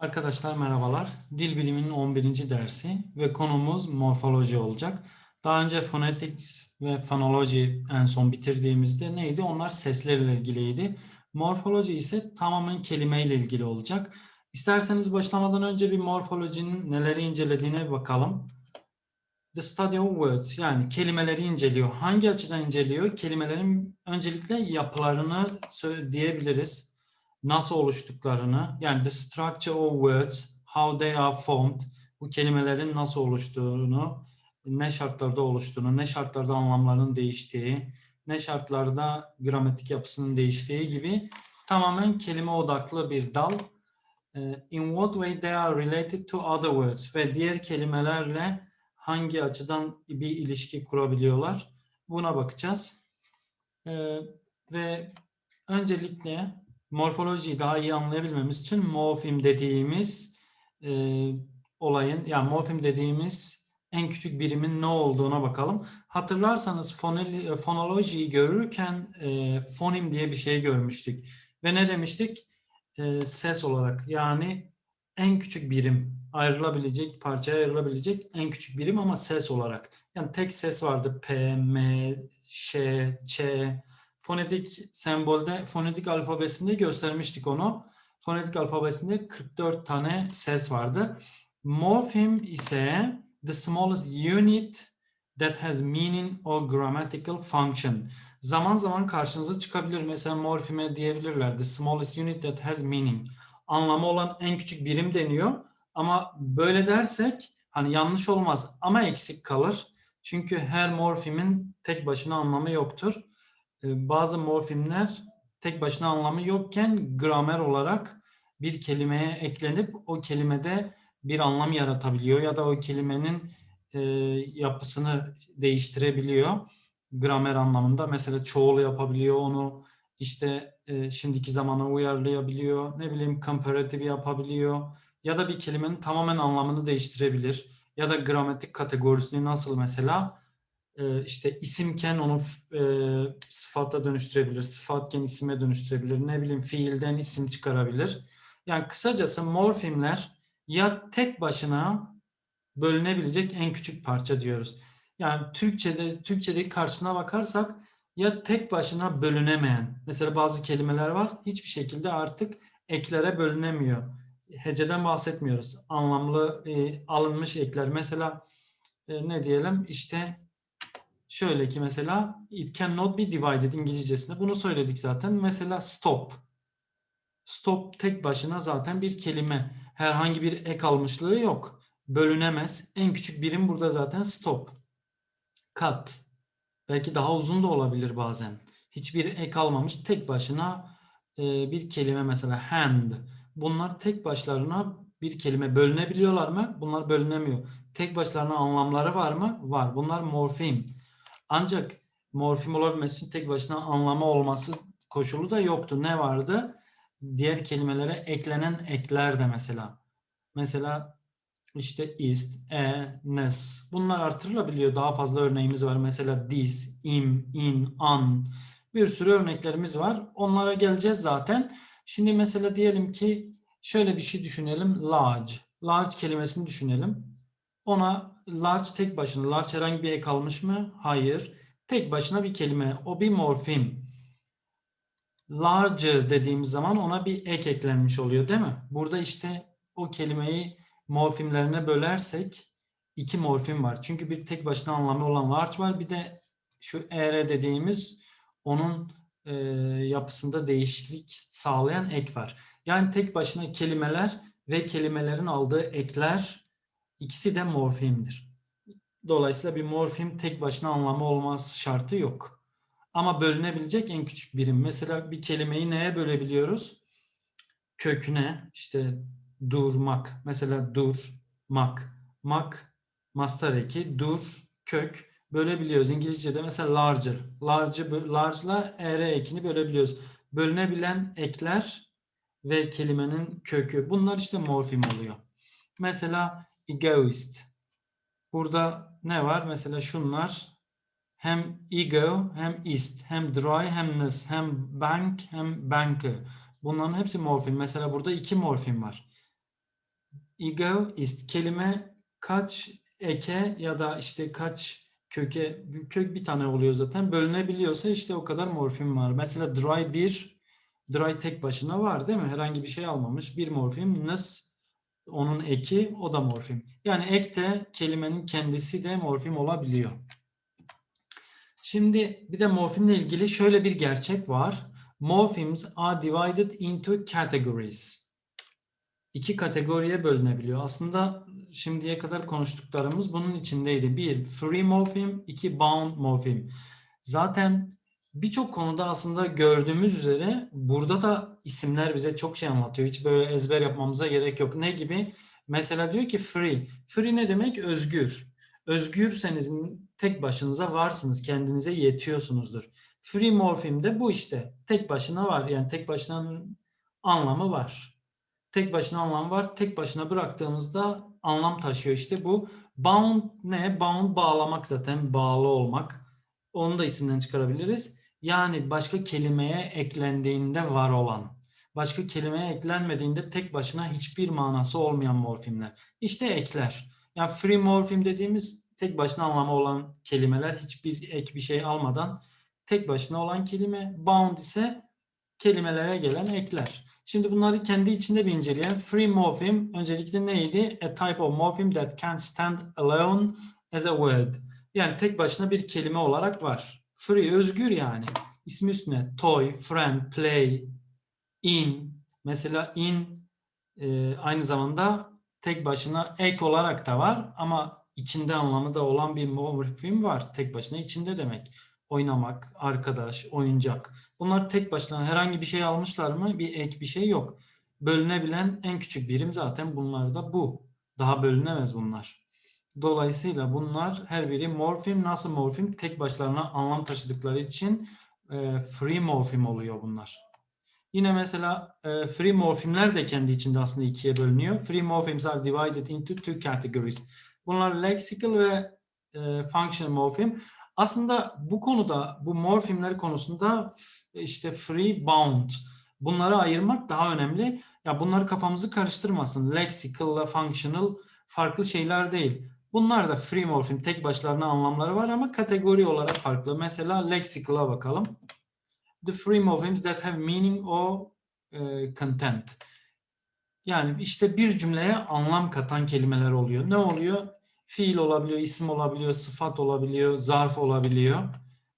Arkadaşlar merhabalar. Dil biliminin 11. dersi ve konumuz morfoloji olacak. Daha önce phonetics ve phonology en son bitirdiğimizde neydi? Onlar seslerle ilgiliydi. Morfoloji ise tamamen kelimeyle ilgili olacak. İsterseniz başlamadan önce bir morfolojinin neleri incelediğine bakalım. The study of words yani kelimeleri inceliyor. Hangi açıdan inceliyor? Kelimelerin öncelikle yapılarını diyebiliriz nasıl oluştuklarını yani the structure of words, how they are formed, bu kelimelerin nasıl oluştuğunu, ne şartlarda oluştuğunu, ne şartlarda anlamlarının değiştiği, ne şartlarda gramatik yapısının değiştiği gibi tamamen kelime odaklı bir dal. Ee, In what way they are related to other words ve diğer kelimelerle hangi açıdan bir ilişki kurabiliyorlar buna bakacağız. Ee, ve öncelikle morfolojiyi daha iyi anlayabilmemiz için morfim dediğimiz e, olayın, yani morfim dediğimiz en küçük birimin ne olduğuna bakalım. Hatırlarsanız foneli, fonolojiyi görürken e, fonim diye bir şey görmüştük. Ve ne demiştik? E, ses olarak yani en küçük birim ayrılabilecek, parçaya ayrılabilecek en küçük birim ama ses olarak. Yani tek ses vardı. P, M, Ş, Ç, fonetik sembolde, fonetik alfabesinde göstermiştik onu. Fonetik alfabesinde 44 tane ses vardı. Morpheme ise the smallest unit that has meaning or grammatical function. Zaman zaman karşınıza çıkabilir. Mesela morfeme diyebilirler. The smallest unit that has meaning. Anlamı olan en küçük birim deniyor. Ama böyle dersek hani yanlış olmaz ama eksik kalır. Çünkü her morfimin tek başına anlamı yoktur. Ee, bazı morfimler tek başına anlamı yokken gramer olarak bir kelimeye eklenip o kelimede bir anlam yaratabiliyor ya da o kelimenin e, yapısını değiştirebiliyor gramer anlamında. Mesela çoğul yapabiliyor onu işte e, şimdiki zamana uyarlayabiliyor. Ne bileyim comparative yapabiliyor ya da bir kelimenin tamamen anlamını değiştirebilir. Ya da gramatik kategorisini nasıl mesela işte isimken onu e, sıfata dönüştürebilir, sıfatken isime dönüştürebilir, ne bileyim fiilden isim çıkarabilir. Yani kısacası morfimler ya tek başına bölünebilecek en küçük parça diyoruz. Yani Türkçe'de Türkçedeki karşısına bakarsak ya tek başına bölünemeyen. Mesela bazı kelimeler var hiçbir şekilde artık eklere bölünemiyor. Heceden bahsetmiyoruz. Anlamlı e, alınmış ekler. Mesela e, ne diyelim işte şöyle ki mesela it cannot be divided İngilizcesinde. Bunu söyledik zaten. Mesela stop. Stop tek başına zaten bir kelime. Herhangi bir ek almışlığı yok. Bölünemez. En küçük birim burada zaten stop. Cut. Belki daha uzun da olabilir bazen. Hiçbir ek almamış. Tek başına e, bir kelime mesela hand. Bunlar tek başlarına bir kelime bölünebiliyorlar mı? Bunlar bölünemiyor. Tek başlarına anlamları var mı? Var. Bunlar morfem. Ancak morfem olabilmesi için tek başına anlamı olması koşulu da yoktu. Ne vardı? Diğer kelimelere eklenen ekler de mesela. Mesela işte ist, e, nes. Bunlar artırılabiliyor. Daha fazla örneğimiz var. Mesela this, im, in, an. Bir sürü örneklerimiz var. Onlara geleceğiz zaten. Şimdi mesela diyelim ki şöyle bir şey düşünelim. Large. Large kelimesini düşünelim. Ona large tek başına, large herhangi bir ek almış mı? Hayır. Tek başına bir kelime. O bir morfem. Larger dediğimiz zaman ona bir ek eklenmiş oluyor değil mi? Burada işte o kelimeyi morfimlerine bölersek iki morfim var. Çünkü bir tek başına anlamı olan large var. Bir de şu er dediğimiz onun e, yapısında değişiklik sağlayan ek var. Yani tek başına kelimeler ve kelimelerin aldığı ekler ikisi de morfemdir. Dolayısıyla bir morfem tek başına anlamı olması şartı yok. Ama bölünebilecek en küçük birim. Mesela bir kelimeyi neye bölebiliyoruz? Köküne işte durmak. Mesela dur, mak. Mak, mastar eki, dur, kök bölebiliyoruz. İngilizce'de mesela larger. Large, large'la er ekini bölebiliyoruz. Bölünebilen ekler ve kelimenin kökü. Bunlar işte morfem oluyor. Mesela egoist. Burada ne var? Mesela şunlar hem ego hem ist hem dry hem ness hem bank hem banker. Bunların hepsi morfem. Mesela burada iki morfem var. egoist kelime kaç eke ya da işte kaç köke kök bir tane oluyor zaten bölünebiliyorsa işte o kadar morfem var. Mesela dry bir dry tek başına var değil mi? Herhangi bir şey almamış. Bir morfem. Nıs onun eki o da morfem. Yani ek de kelimenin kendisi de morfem olabiliyor. Şimdi bir de morfemle ilgili şöyle bir gerçek var. Morphemes are divided into categories. İki kategoriye bölünebiliyor. Aslında şimdiye kadar konuştuklarımız bunun içindeydi. Bir, free morpheme, iki, bound morpheme. Zaten birçok konuda aslında gördüğümüz üzere burada da isimler bize çok şey anlatıyor. Hiç böyle ezber yapmamıza gerek yok. Ne gibi? Mesela diyor ki free. Free ne demek? Özgür. Özgürseniz tek başınıza varsınız. Kendinize yetiyorsunuzdur. Free morpheme de bu işte. Tek başına var. Yani tek başına anlamı var. Tek başına anlam var. Tek başına bıraktığımızda anlam taşıyor işte bu. Bound ne? Bound bağlamak zaten. Bağlı olmak. Onu da isimden çıkarabiliriz. Yani başka kelimeye eklendiğinde var olan. Başka kelimeye eklenmediğinde tek başına hiçbir manası olmayan morfimler. İşte ekler. Yani free morfim dediğimiz tek başına anlamı olan kelimeler hiçbir ek bir şey almadan tek başına olan kelime. Bound ise kelimelere gelen ekler. Şimdi bunları kendi içinde bir inceleyelim. Free morpheme öncelikle neydi? A type of morpheme that can stand alone as a word. Yani tek başına bir kelime olarak var. Free, özgür yani. İsmi üstüne toy, friend, play, in. Mesela in e, aynı zamanda tek başına ek olarak da var ama içinde anlamı da olan bir morfem var. Tek başına içinde demek oynamak, arkadaş, oyuncak. Bunlar tek başına herhangi bir şey almışlar mı? Bir ek bir şey yok. Bölünebilen en küçük birim zaten bunlar da bu. Daha bölünemez bunlar. Dolayısıyla bunlar her biri morfem. Nasıl morfem? Tek başlarına anlam taşıdıkları için e, free morfem oluyor bunlar. Yine mesela e, free morfemler de kendi içinde aslında ikiye bölünüyor. Free morphemes are divided into two categories. Bunlar lexical ve e, functional morphem. Aslında bu konuda, bu morfemler konusunda işte free bound bunları ayırmak daha önemli. Ya bunları kafamızı karıştırmasın. Lexical ile functional farklı şeyler değil. Bunlar da free morfem tek başlarına anlamları var ama kategori olarak farklı. Mesela lexical'a bakalım. The free morphemes that have meaning or uh, content. Yani işte bir cümleye anlam katan kelimeler oluyor. Ne oluyor? fiil olabiliyor, isim olabiliyor, sıfat olabiliyor, zarf olabiliyor.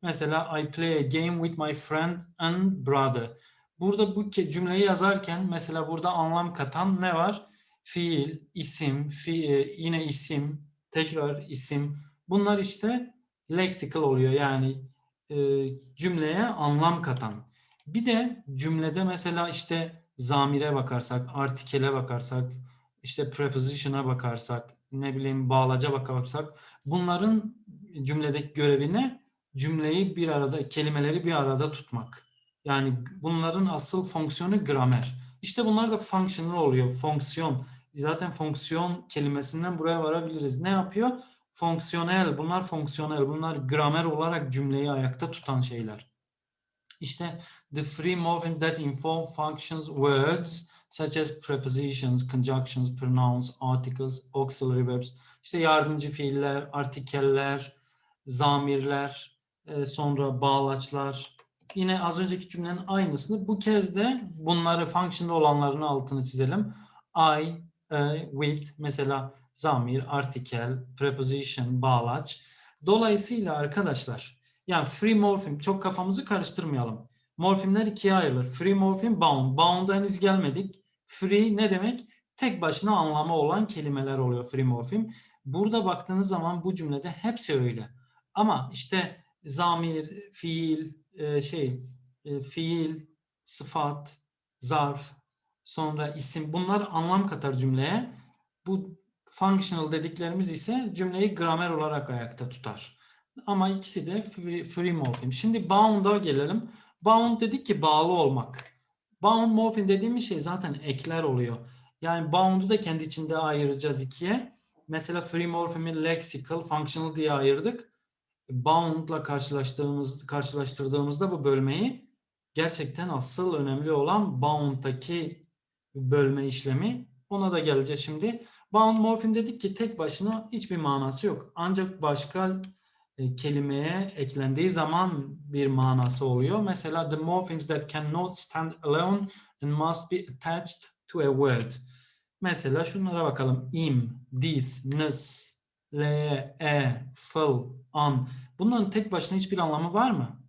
Mesela I play a game with my friend and brother. Burada bu cümleyi yazarken mesela burada anlam katan ne var? Fiil, isim, fi, e, yine isim, tekrar isim. Bunlar işte lexical oluyor yani e, cümleye anlam katan. Bir de cümlede mesela işte zamire bakarsak, artikele bakarsak, işte preposition'a bakarsak, ne bileyim bağlaca bakarsak bunların cümledeki görevine cümleyi bir arada, kelimeleri bir arada tutmak. Yani bunların asıl fonksiyonu gramer. İşte bunlar da functional oluyor. Fonksiyon. Zaten fonksiyon kelimesinden buraya varabiliriz. Ne yapıyor? Fonksiyonel. Bunlar fonksiyonel. Bunlar gramer olarak cümleyi ayakta tutan şeyler. İşte the free morpheme that inform functions words such as prepositions, conjunctions, pronouns, articles, auxiliary verbs, işte yardımcı fiiller, artikeller, zamirler, e, sonra bağlaçlar. Yine az önceki cümlenin aynısını bu kez de bunları functional olanlarını altını çizelim. I, with mesela zamir, artikel, preposition, bağlaç. Dolayısıyla arkadaşlar yani free morpheme çok kafamızı karıştırmayalım. Morfimler ikiye ayrılır. Free morpheme, bound. Bound'a henüz gelmedik. Free ne demek? Tek başına anlamı olan kelimeler oluyor free morfem. Burada baktığınız zaman bu cümlede hepsi öyle. Ama işte zamir, fiil, e, şey, e, fiil, sıfat, zarf, sonra isim bunlar anlam katar cümleye. Bu functional dediklerimiz ise cümleyi gramer olarak ayakta tutar. Ama ikisi de free, free morpheme. Şimdi bound'a gelelim. Bound dedik ki bağlı olmak. Bound morpheme dediğimiz şey zaten ekler oluyor. Yani bound'u da kendi içinde ayıracağız ikiye. Mesela free morpheme'i lexical, functional diye ayırdık. Bound'la karşılaştığımız, karşılaştırdığımızda bu bölmeyi gerçekten asıl önemli olan bound'daki bölme işlemi Ona da geleceğiz şimdi. Bound morfem dedik ki tek başına hiçbir manası yok. Ancak başka e, kelimeye eklendiği zaman bir manası oluyor. Mesela the morphemes that cannot stand alone and must be attached to a word. Mesela şunlara bakalım. im, this, nıs, le, e, fıl, an. Bunların tek başına hiçbir anlamı var mı?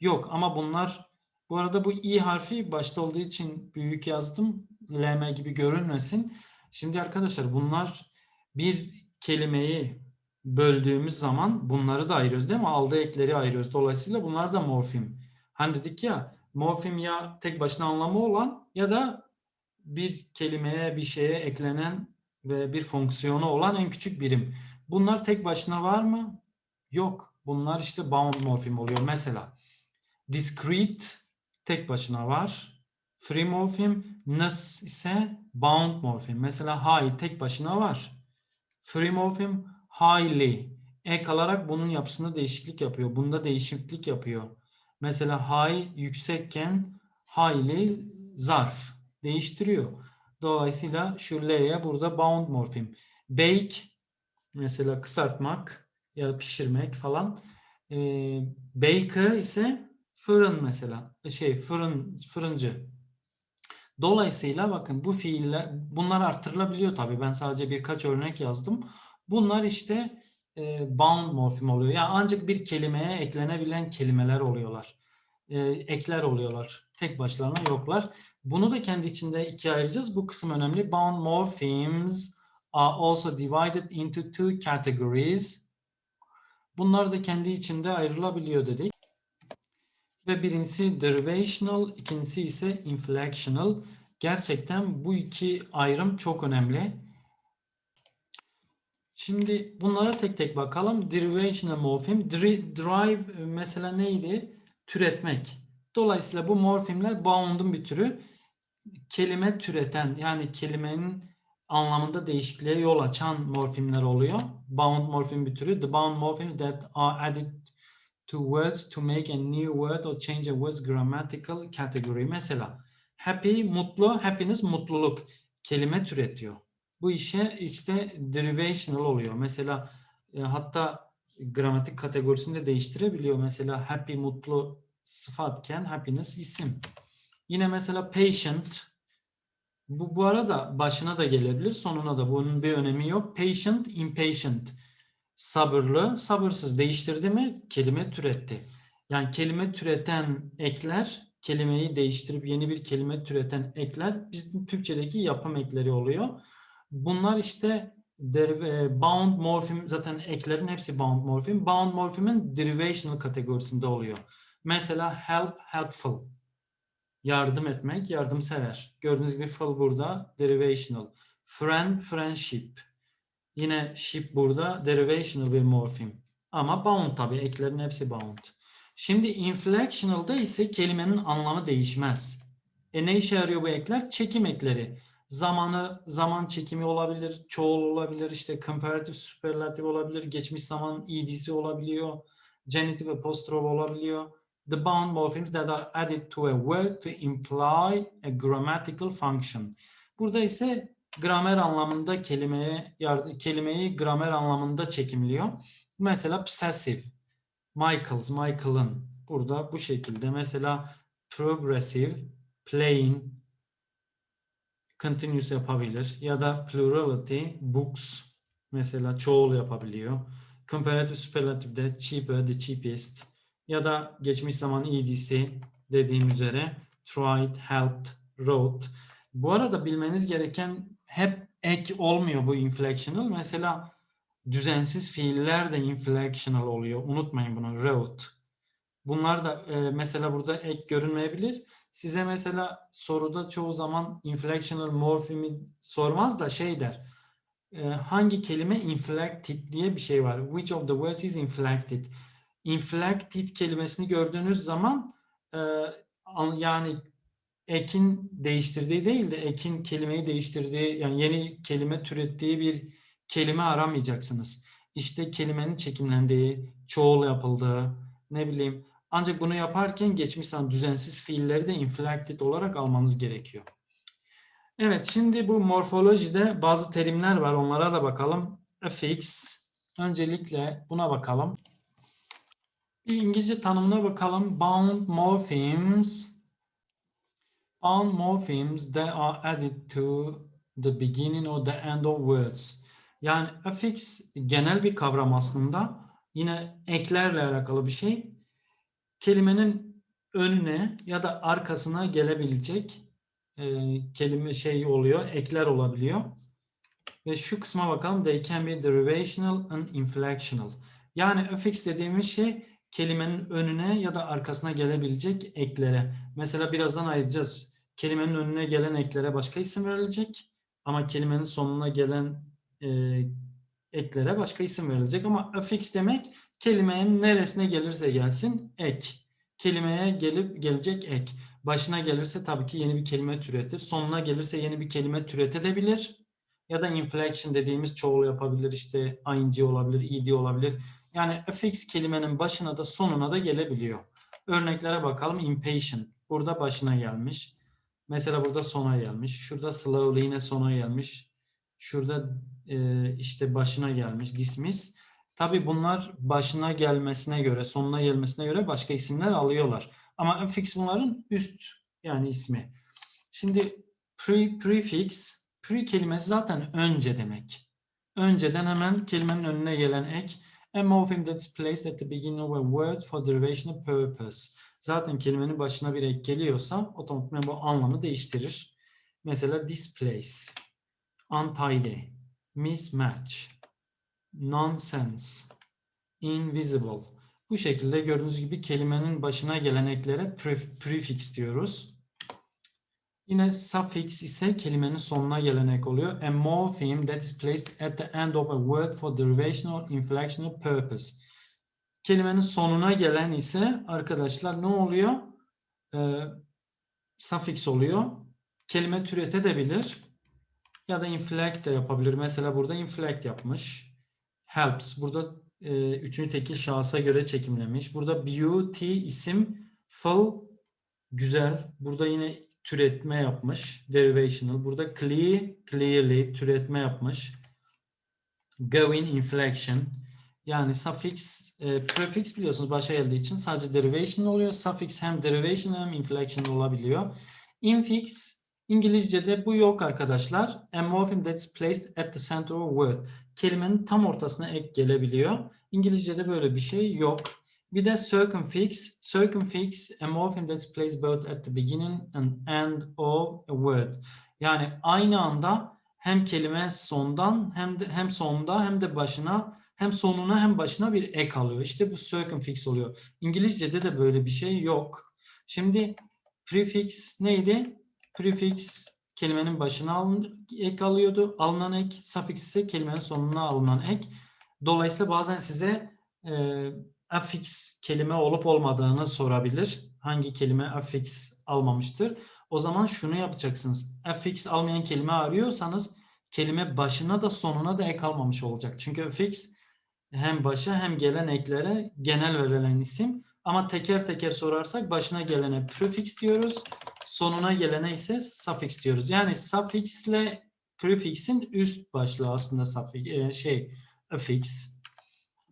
Yok ama bunlar bu arada bu i harfi başta olduğu için büyük yazdım. Lm gibi görünmesin. Şimdi arkadaşlar bunlar bir kelimeyi böldüğümüz zaman bunları da ayırıyoruz değil mi? Aldığı ekleri ayırıyoruz. Dolayısıyla bunlar da morfem. Hani dedik ya morfem ya tek başına anlamı olan ya da bir kelimeye bir şeye eklenen ve bir fonksiyonu olan en küçük birim. Bunlar tek başına var mı? Yok. Bunlar işte bound morfem oluyor. Mesela discrete tek başına var. Free morfem, ness ise bound morfem. Mesela high tek başına var. Free morfem highly. Ek alarak bunun yapısında değişiklik yapıyor. Bunda değişiklik yapıyor. Mesela high yüksekken highly zarf değiştiriyor. Dolayısıyla şu L'ye burada bound morfem. Bake mesela kısaltmak ya pişirmek falan. E, baker ise fırın mesela. Şey fırın fırıncı. Dolayısıyla bakın bu fiiller bunlar arttırılabiliyor tabii. Ben sadece birkaç örnek yazdım. Bunlar işte e, bound morfem oluyor. Yani ancak bir kelimeye eklenebilen kelimeler oluyorlar. E, ekler oluyorlar. Tek başlarına yoklar. Bunu da kendi içinde ikiye ayıracağız. Bu kısım önemli. Bound morphemes are also divided into two categories. Bunlar da kendi içinde ayrılabiliyor dedik. Ve birincisi derivational, ikincisi ise inflectional. Gerçekten bu iki ayrım çok önemli. Şimdi bunlara tek tek bakalım. Derivational morfem. Derive mesela neydi? Türetmek. Dolayısıyla bu morfemler bound'un bir türü. Kelime türeten yani kelimenin anlamında değişikliğe yol açan morfemler oluyor. Bound morfem bir türü. The bound morphemes that are added to words to make a new word or change a word's grammatical category. Mesela happy, mutlu, happiness, mutluluk kelime türetiyor. Bu işe işte derivational oluyor. Mesela e, hatta gramatik kategorisini de değiştirebiliyor. Mesela happy, mutlu sıfatken happiness isim. Yine mesela patient bu, bu arada başına da gelebilir, sonuna da. Bunun bir önemi yok. Patient, impatient. Sabırlı, sabırsız. Değiştirdi mi? Kelime türetti. Yani kelime türeten ekler, kelimeyi değiştirip yeni bir kelime türeten ekler bizim Türkçedeki yapım ekleri oluyor. Bunlar işte e, bound morfem zaten eklerin hepsi bound morfem. Bound morfemin derivational kategorisinde oluyor. Mesela help, helpful. Yardım etmek, yardımsever. Gördüğünüz gibi ful burada derivational. Friend, friendship. Yine ship burada derivational bir morfem. Ama bound tabi eklerin hepsi bound. Şimdi inflectional'da ise kelimenin anlamı değişmez. E ne işe yarıyor bu ekler? Çekim ekleri. Zamanı, zaman çekimi olabilir, çoğul olabilir, işte comparative, superlative olabilir, geçmiş zaman ed'si olabiliyor, genitive apostrophe olabiliyor the bound morphemes that are added to a word to imply a grammatical function. Burada ise gramer anlamında kelimeye kelimeyi gramer anlamında çekimliyor. Mesela possessive, Michael's, Michael'ın burada bu şekilde. Mesela progressive, plain, continuous yapabilir ya da plurality, books mesela çoğul yapabiliyor. Comparative superlative cheaper, the cheapest ya da geçmiş zaman ed'si dediğim üzere tried, helped, wrote. Bu arada bilmeniz gereken hep ek olmuyor bu inflectional. Mesela düzensiz fiiller de inflectional oluyor. Unutmayın bunu. Wrote. Bunlar da e, mesela burada ek görünmeyebilir. Size mesela soruda çoğu zaman inflectional morfemi sormaz da şey der. E, hangi kelime inflected diye bir şey var. Which of the words is inflected? inflected kelimesini gördüğünüz zaman e, yani ekin değiştirdiği değil de ekin kelimeyi değiştirdiği yani yeni kelime türettiği bir kelime aramayacaksınız. İşte kelimenin çekimlendiği, çoğul yapıldığı, ne bileyim. Ancak bunu yaparken geçmiş zaman düzensiz fiilleri de inflected olarak almanız gerekiyor. Evet, şimdi bu morfolojide bazı terimler var. Onlara da bakalım. Affix. Öncelikle buna bakalım. Bir İngilizce tanımına bakalım. Bound morphemes. Bound morphemes that are added to the beginning or the end of words. Yani affix genel bir kavram aslında. Yine eklerle alakalı bir şey. Kelimenin önüne ya da arkasına gelebilecek e, kelime şey oluyor, ekler olabiliyor. Ve şu kısma bakalım. They can be derivational and inflectional. Yani affix dediğimiz şey kelimenin önüne ya da arkasına gelebilecek eklere. Mesela birazdan ayıracağız. Kelimenin önüne gelen eklere başka isim verilecek. Ama kelimenin sonuna gelen e, eklere başka isim verilecek. Ama affix demek kelimenin neresine gelirse gelsin ek. Kelimeye gelip gelecek ek. Başına gelirse tabii ki yeni bir kelime türetir. Sonuna gelirse yeni bir kelime türetebilir. Ya da inflection dediğimiz çoğul yapabilir. İşte ing olabilir, ed olabilir. Yani affix kelimenin başına da sonuna da gelebiliyor. Örneklere bakalım. Impatient. Burada başına gelmiş. Mesela burada sona gelmiş. Şurada slowly yine sona gelmiş. Şurada e, işte başına gelmiş. Dismiss. Tabii bunlar başına gelmesine göre, sonuna gelmesine göre başka isimler alıyorlar. Ama affix bunların üst yani ismi. Şimdi pre, prefix, pre kelimesi zaten önce demek. Önceden hemen kelimenin önüne gelen ek. A morpheme that's placed at the beginning of a word for derivational purpose. Zaten kelimenin başına bir ek geliyorsa otomatikman bu anlamı değiştirir. Mesela displace, untidy, mismatch, nonsense, invisible. Bu şekilde gördüğünüz gibi kelimenin başına gelen eklere prefix diyoruz. Yine suffix ise kelimenin sonuna gelen ek oluyor. A morpheme that is placed at the end of a word for derivational inflectional purpose. Kelimenin sonuna gelen ise arkadaşlar ne oluyor? Ee, suffix oluyor. Kelime türetebilir ya da inflect de yapabilir. Mesela burada inflect yapmış. Helps. Burada e, üçüncü tekil şahsa göre çekimlemiş. Burada beauty isim full güzel. Burada yine türetme yapmış. Derivational. Burada clear, clearly türetme yapmış. Going inflection. Yani suffix, e, prefix biliyorsunuz başa geldiği için sadece derivation oluyor. Suffix hem derivation hem inflection olabiliyor. Infix İngilizce'de bu yok arkadaşlar. A morpheme that's placed at the center of word. Kelimenin tam ortasına ek gelebiliyor. İngilizce'de böyle bir şey yok. Bir de circumfix. Circumfix, a morpheme that's placed both at the beginning and end of a word. Yani aynı anda hem kelime sondan hem de hem sonda hem de başına hem sonuna hem başına bir ek alıyor. İşte bu circumfix oluyor. İngilizce'de de böyle bir şey yok. Şimdi prefix neydi? Prefix kelimenin başına alın, ek alıyordu. Alınan ek, suffix ise kelimenin sonuna alınan ek. Dolayısıyla bazen size e, affix kelime olup olmadığını sorabilir. Hangi kelime affix almamıştır? O zaman şunu yapacaksınız. Affix almayan kelime arıyorsanız kelime başına da sonuna da ek almamış olacak. Çünkü affix hem başa hem gelen eklere genel verilen isim. Ama teker teker sorarsak başına gelene prefix diyoruz. Sonuna gelene ise suffix diyoruz. Yani suffix ile prefix'in üst başlığı aslında suffix, şey affix.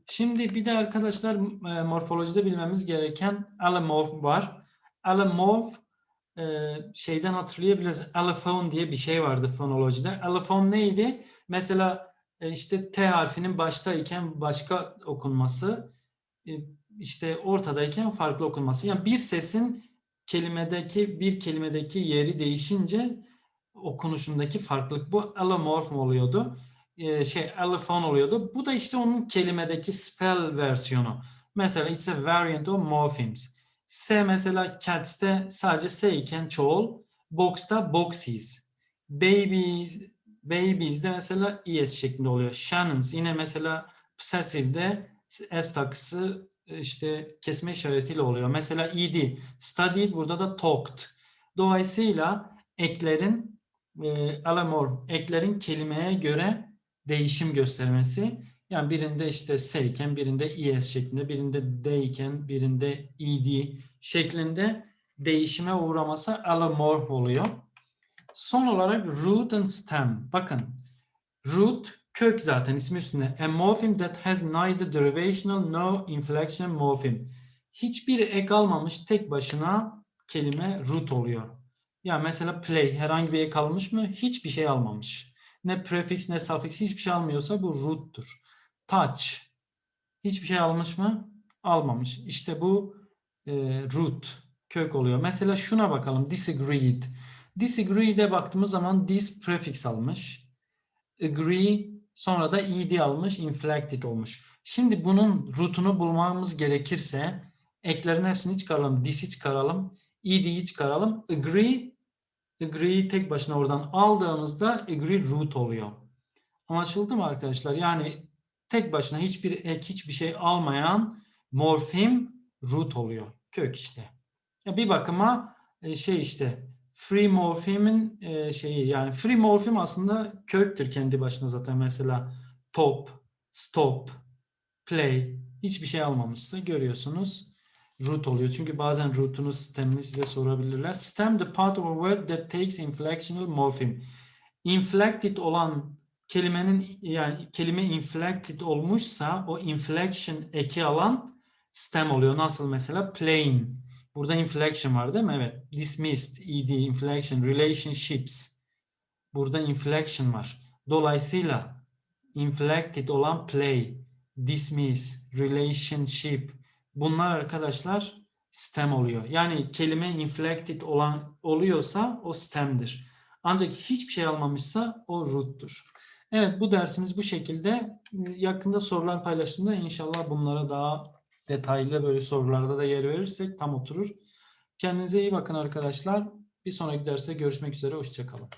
Şimdi bir de arkadaşlar e, morfolojide bilmemiz gereken alomorph var. Alomorph e, şeyden hatırlayabiliriz. Allophone diye bir şey vardı fonolojide. Allophone neydi? Mesela e, işte T harfinin baştayken başka okunması, işte ortadayken farklı okunması. Yani bir sesin kelimedeki bir kelimedeki yeri değişince okunuşundaki farklılık bu allomorph oluyordu. Ee, şey allophone oluyordu. Bu da işte onun kelimedeki spell versiyonu. Mesela it's a variant of morphemes. S mesela cats'te sadece S iken çoğul. Box'ta boxies. Babies, babies'de mesela es şeklinde oluyor. Shannon's yine mesela possessive'de s takısı işte kesme işaretiyle oluyor. Mesela ed, studied burada da talked. Dolayısıyla eklerin e, alamor, eklerin kelimeye göre değişim göstermesi. Yani birinde işte S iken, birinde es şeklinde, birinde D iken, birinde ed şeklinde değişime uğraması alamorf oluyor. Son olarak root and stem. Bakın root kök zaten ismi üstünde. A morpheme that has neither derivational no inflection morpheme. Hiçbir ek almamış tek başına kelime root oluyor. Ya mesela play herhangi bir ek almış mı? Hiçbir şey almamış. Ne prefix ne suffix hiçbir şey almıyorsa bu root'tur. Touch hiçbir şey almış mı? Almamış. İşte bu e, root kök oluyor. Mesela şuna bakalım. Disagreed. Disagreed'e baktığımız zaman dis prefix almış. Agree sonra da ed almış. Inflected olmuş. Şimdi bunun root'unu bulmamız gerekirse eklerin hepsini çıkaralım. Dis'i çıkaralım. ed'yi çıkaralım. Agree agree'yi tek başına oradan aldığımızda agree root oluyor. Anlaşıldı mı arkadaşlar? Yani tek başına hiçbir ek hiçbir şey almayan morfem root oluyor. Kök işte. Ya bir bakıma e, şey işte free morphemin e, şeyi yani free morphem aslında köktür kendi başına zaten mesela top, stop, play hiçbir şey almamışsa görüyorsunuz root oluyor. Çünkü bazen root'unu stemini size sorabilirler. Stem the part of a word that takes inflectional morpheme. Inflected olan kelimenin yani kelime inflected olmuşsa o inflection eki alan stem oluyor. Nasıl mesela plain. Burada inflection var değil mi? Evet. Dismissed, ed, inflection, relationships. Burada inflection var. Dolayısıyla inflected olan play, dismiss, relationship bunlar arkadaşlar stem oluyor. Yani kelime inflected olan oluyorsa o stem'dir. Ancak hiçbir şey almamışsa o root'tur. Evet bu dersimiz bu şekilde. Yakında sorular paylaştığımda inşallah bunlara daha detaylı böyle sorularda da yer verirsek tam oturur. Kendinize iyi bakın arkadaşlar. Bir sonraki derste görüşmek üzere. Hoşçakalın.